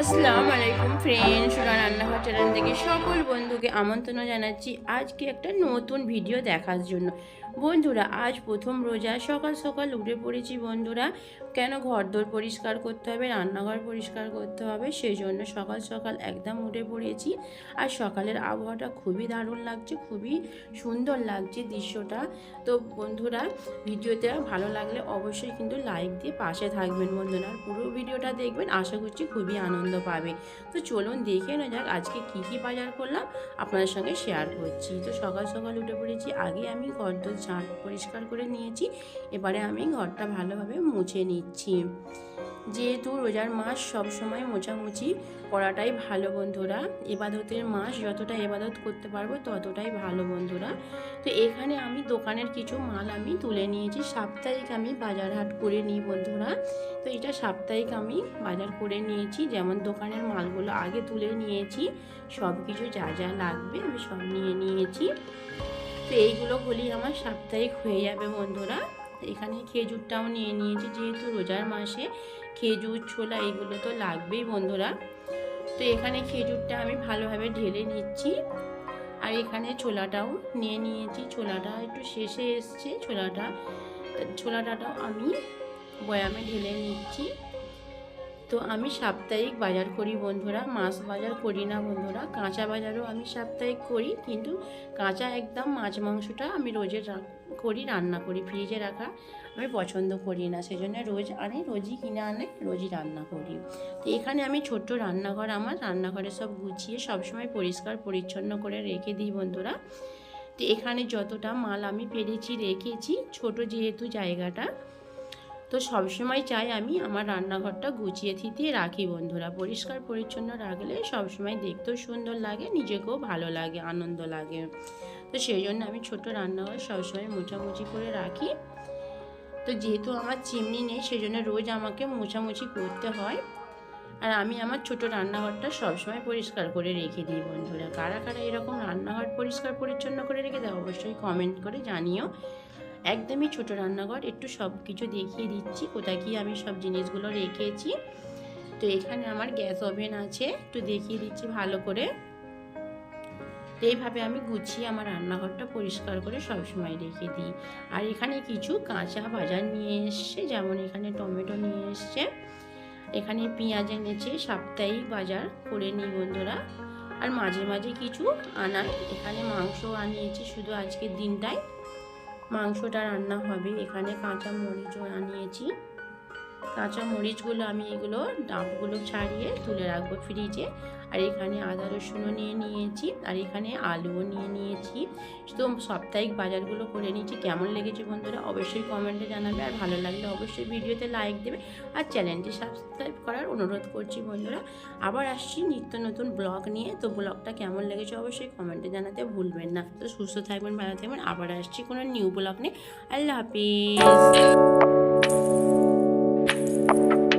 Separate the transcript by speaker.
Speaker 1: আসসালামু আলাইকুম ফ্রেন্ডস সুরা রান্নাঘর চ্যানেল থেকে সকল বন্ধুকে আমন্ত্রণ জানাচ্ছি আজকে একটা নতুন ভিডিও দেখার জন্য। বন্ধুরা, আজ প্রথম রোজা, সকাল সকাল উঠে পড়েছি বন্ধুরা। কেন ঘরদোর পরিষ্কার করতে হবে, রান্নাঘর পরিষ্কার করতে হবে? সেই জন্য সকাল সকাল একদম উঠে পড়েছি। আর সকালের আবহাওয়াটা খুবই দারুণ লাগছে, খুবই সুন্দর লাগছে দৃশ্যটা। তো বন্ধুরা ভিডিওতে ভালো লাগলে অবশ্যই কিন্তু লাইক দিয়ে পাশে থাকবেন বন্ধুরা। আর পুরো ভিডিওটা দেখবেন, আশা করছি খুবই আনন্দ পাবে। তো চলুন দেখে না যাক, আজকে কী কী বাজার করলাম, আপনাদের সঙ্গে শেয়ার করছি। তো সকাল সকাল উঠে পড়েছি, আগে আমি ঘরদোর ঝাঁট পরিষ্কার করে নিয়েছি, এবারে আমি ঘরটা ভালোভাবে মুছে নিচ্ছি। যেহেতু রোজার মাস সবসময় মোছামুছি করাটাই ভালো বন্ধুরা, এবাদতের মাস যতটা এবাদত করতে পারব ততটাই ভালো বন্ধুরা। তো এখানে আমি দোকানের কিছু মাল আমি তুলে নিয়েছি, সাপ্তাহিক আমি বাজার হাট করে নিই বন্ধুরা। তো এটা সাপ্তাহিক আমি বাজার করে নিয়েছি, যেমন দোকানের মালগুলো আগে তুলে নিয়েছি সব কিছু যা যা লাগবে আমি সব নিয়ে নিয়েছি। তো এইগুলো হলেই আমার সাপ্তাহিক হয়ে যাবে বন্ধুরা। এখানে খেজুরটাও নিয়ে নিয়েছি যেহেতু রোজার মাসে খেজুর ছোলা এগুলো তো লাগবেই বন্ধুরা। তো এখানে খেজুরটা আমি ভালোভাবে ঢেলে নিচ্ছি। আর এখানে ছোলাটাও নিয়ে নিয়েছি। ছোলাটা একটু শেষে এসছে। ছোলাটা, ছোলাটাটাও আমি বয়ামে ঢেলে নিচ্ছি। তো আমি সাপ্তাহিক বাজার করি বন্ধুরা, মাছ বাজার করি না বন্ধুরা, কাঁচা বাজারও আমি সাপ্তাহিক করি, কিন্তু কাঁচা একদম মাছ মাংসটা আমি রোজে করি, রান্না করি, ফ্রিজে রাখা আমি পছন্দ করি না সেই জন্য রোজ আনি, রোজই কিনে আনে, রোজই রান্না করি। তো এখানে আমি ছোট্ট রান্নাঘর আমার, রান্নাঘরে সব গুছিয়ে সবসময় পরিষ্কার পরিচ্ছন্ন করে রেখে দিই বন্ধুরা। তো এখানে যতটা মাল আমি পেরেছি, রেখেছি, ছোট যেহেতু জায়গাটা তো সবসময় চাই আমি আমার রান্নাঘরটা গুছিয়ে থিতিয়ে রাখি বন্ধুরা। পরিষ্কার, পরিচ্ছন্ন রাখলে সবসময় দেখতেও সুন্দর লাগে, নিজেকেও ভালো লাগে, আনন্দ লাগে। তো সেই জন্য আমি ছোট রান্নাঘর সবসময় মোছামুছি করে রাখি। তো যেহেতু আমার চিমনি নেই, সেই জন্য রোজ আমাকে মোছামুছি করতে হয়। আর আমি আমার ছোট রান্নাঘরটা সবসময় পরিষ্কার করে রেখে দিই বন্ধুরা। কারা কারা এরকম রান্নাঘর পরিষ্কার, পরিচ্ছন্ন করে রেখে দেয় অবশ্যই কমেন্ট করে জানিও। একদমই ছোট রান্নাঘর, একটু সব কিছু দেখিয়ে দিচ্ছি, কোথায় কি আমি সব জিনিসগুলো রেখেছি। তো এখানে আমার গ্যাস ওভেন আছে, একটু দেখিয়ে দিচ্ছি ভালো করে। এইভাবে আমি গুছিয়ে আমার রান্নাঘরটা পরিষ্কার করে সবসময় রেখে দিই। আর এখানে কিছু কাঁচা বাজার নিয়ে এসছে, যেমন এখানে টমেটো নিয়ে এসছে। এখানে পেঁয়াজ এনেছে, সাপ্তাহিক বাজার করে নিই বন্ধুরা। আর মাঝে মাঝে কিছু আনাই, এখানে মাংস আনিয়েছি শুধু আজকের দিনটায় মাংসটা রান্না হবে। এখানে কাঁচা মরিচও আনিয়েছি। কাঁচা মরিচগুলো আমি এগুলো ডাবগুলো ছাড়িয়ে তুলে রাখব ফ্রিজে। আর এখানে আদা রসুনও নিয়ে নিয়েছি, আর এখানে আলুও নিয়ে নিয়েছি। তো সাপ্তাহিক বাজারগুলো করে নিয়েছি। কেমন লেগেছে বন্ধুরা অবশ্যই কমেন্টে জানাবে। আর ভালো লাগলে অবশ্যই ভিডিওতে লাইক দেবে। আর চ্যানেলটি সাবস্ক্রাইব করার অনুরোধ করছি বন্ধুরা। আবার আসছি নিত্য নতুন ব্লগ নিয়ে। তো ব্লগটা কেমন লেগেছে অবশ্যই কমেন্টে জানাতে ভুলবেন না। তো সুস্থ থাকবেন, ভালো থাকবেন। আবার আসছি কোনো নিউ ব্লগ নিয়ে। আল্লাহ হাফিজ। Thank you.